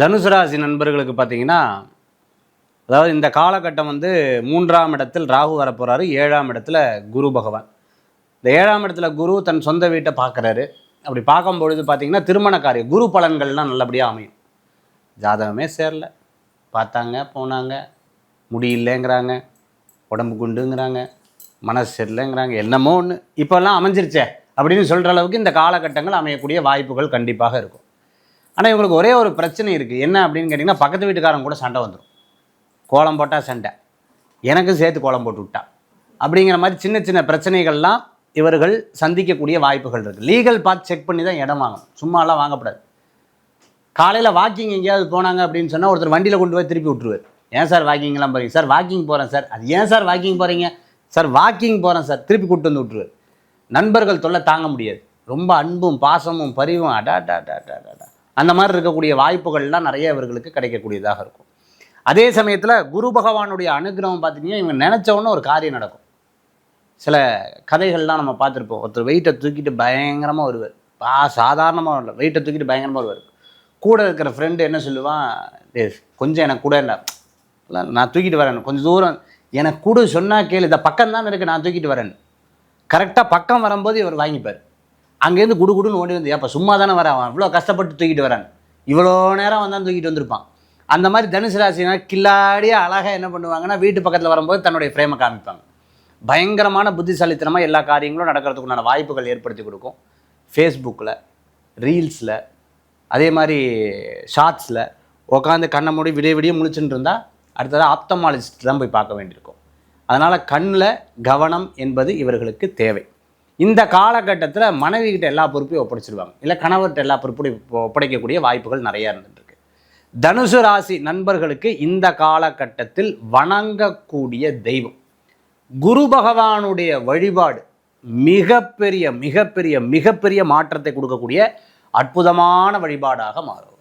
தனுசு ராசி நண்பர்களுக்கு பார்த்தீங்கன்னா அதாவது இந்த காலகட்டம் வந்து மூன்றாம் இடத்தில் ராகு வரப்போகிறாரு ஏழாம் இடத்துல குரு பகவான். இந்த ஏழாம் இடத்துல குரு தன் சொந்த வீட்டை பார்க்குறாரு. அப்படி பார்க்கும் பொழுது பார்த்தீங்கன்னா திருமண காரியம் குரு பலன்கள்லாம் நல்லபடியாக அமையும். ஜாதகமே சேரல. பார்த்தாங்க போனாங்க. முடியலங்கிறாங்க உடம்பு குண்டுங்கிறாங்க. மனசு சரியில்லைங்கிறாங்க. என்னமோ ஒன்று இப்போல்லாம் அமைஞ்சிருச்சே அப்படின்னு சொல்கிற அளவுக்கு இந்த காலகட்டங்கள் அமையக்கூடிய வாய்ப்புகள் கண்டிப்பாக இருக்கும். ஆனால் இவங்களுக்கு ஒரே ஒரு பிரச்சனை இருக்குது என்ன அப்படின்னு கேட்டிங்கன்னா பக்கத்து வீட்டுக்காரங்க கூட சண்டை வந்துடும் கோலம் போட்டால் சண்டை எனக்கும் சேர்த்து கோலம் போட்டு விட்டா அப்படிங்கிற மாதிரி சின்ன சின்ன பிரச்சனைகள்லாம் இவர்கள் சந்திக்கக்கூடிய வாய்ப்புகள் இருக்குது லீகல் பார்த்து செக் பண்ணி தான் இடம் வாங்கணும் சும்மாலாம் வாங்கக்கூடாது காலையில் வாக்கிங் எங்கேயாவது போனாங்க அப்படின்னு சொன்னால் ஒருத்தர் வண்டியில் கொண்டு போய் திருப்பி விட்ருவார் ஏன் சார் வாக்கிங்லாம் போகிறீங்க சார் வாக்கிங் போகிறேன் சார் அது ஏன் சார் வாக்கிங் போகிறீங்க சார் வாக்கிங் போகிறேன் சார் திருப்பி கூப்பிட்டு வந்து விட்ருவார் நண்பர்கள் தொல்லை தாங்க முடியாது ரொம்ப அன்பும் பாசமும் பரிவும் அடா டா டா டா டா டா. அந்த மாதிரி இருக்கக்கூடிய வாய்ப்புகள்லாம் நிறைய இவர்களுக்கு கிடைக்கக்கூடியதாக இருக்கும். அதே சமயத்தில் குரு பகவானுடைய அனுகிரகம் பார்த்தீங்கன்னா இவங்க நினச்சவொன்னே ஒரு காரியம் நடக்கும். சில கதைகள்லாம் நம்ம பார்த்துருப்போம். ஒருத்தர் வெயிட்டை தூக்கிட்டு பயங்கரமாக வருவார். பா சாதாரணமாக இல்லை. வெயிட்டை தூக்கிட்டு பயங்கரமாக வருவார். கூட இருக்கிற ஃப்ரெண்டு என்ன சொல்லுவான்? டேய் கொஞ்சம் எனக்கு கூட இல்லை. இல்லை, நான் தூக்கிட்டு வரேன். கொஞ்சம் தூரம். எனக்கு கூட சொன்னால் கேளு. இந்த பக்கம் தான் இருக்குது நான் தூக்கிட்டு வரேன் கரெக்டாக பக்கம் வரும்போது இவர் வாங்கிப்பார். அங்கேருந்து குடு குடுன்னு ஓடி வந்து ஏப்பா சும்மா தானே வரான் அவன் இவ்வளோ கஷ்டப்பட்டு தூக்கிட்டு வரான். இவ்வளோ நேரம் வந்தான் தூக்கிட்டு வந்திருப்பான். அந்த மாதிரி தனுசு ராசினா கில்லாடியாக அழகாக என்ன பண்ணுவாங்கன்னா வீட்டு பக்கத்தில் வரும்போது தன்னுடைய ஃப்ரேமை காமிப்பாங்க. பயங்கரமான புத்திசாலித்தனமாக எல்லா காரியங்களும் நடக்கிறதுக்குண்டான வாய்ப்புகள் ஏற்படுத்தி கொடுக்கும். ஃபேஸ்புக்கில் ரீல்ஸில் அதே மாதிரி ஷார்ட்ஸில் உட்காந்து கண்ணை மூடி விடிய விடிய முழிச்சுட்டு இருந்தால் அடுத்தது ஆப்தமாலஜிஸ்ட் தான் போய் பார்க்க வேண்டியிருக்கும். அதனால் கண்ணில் கவனம் என்பது இவர்களுக்கு தேவை. இந்த காலகட்டத்தில் மனைவி கிட்ட எல்லா பொறுப்பையும் ஒப்படைச்சிடுவாங்க இல்லை கணவர்கிட்ட எல்லா பொறுப்பையும் ஒப்படைக்கக்கூடிய வாய்ப்புகள் நிறையா இருந்துட்டு தனுசு ராசி நண்பர்களுக்கு இந்த காலகட்டத்தில் வணங்கக்கூடிய தெய்வம். குரு பகவானுடைய வழிபாடு மிகப்பெரிய மிகப்பெரிய மிகப்பெரிய மாற்றத்தை கொடுக்கக்கூடிய அற்புதமான வழிபாடாக மாறும்.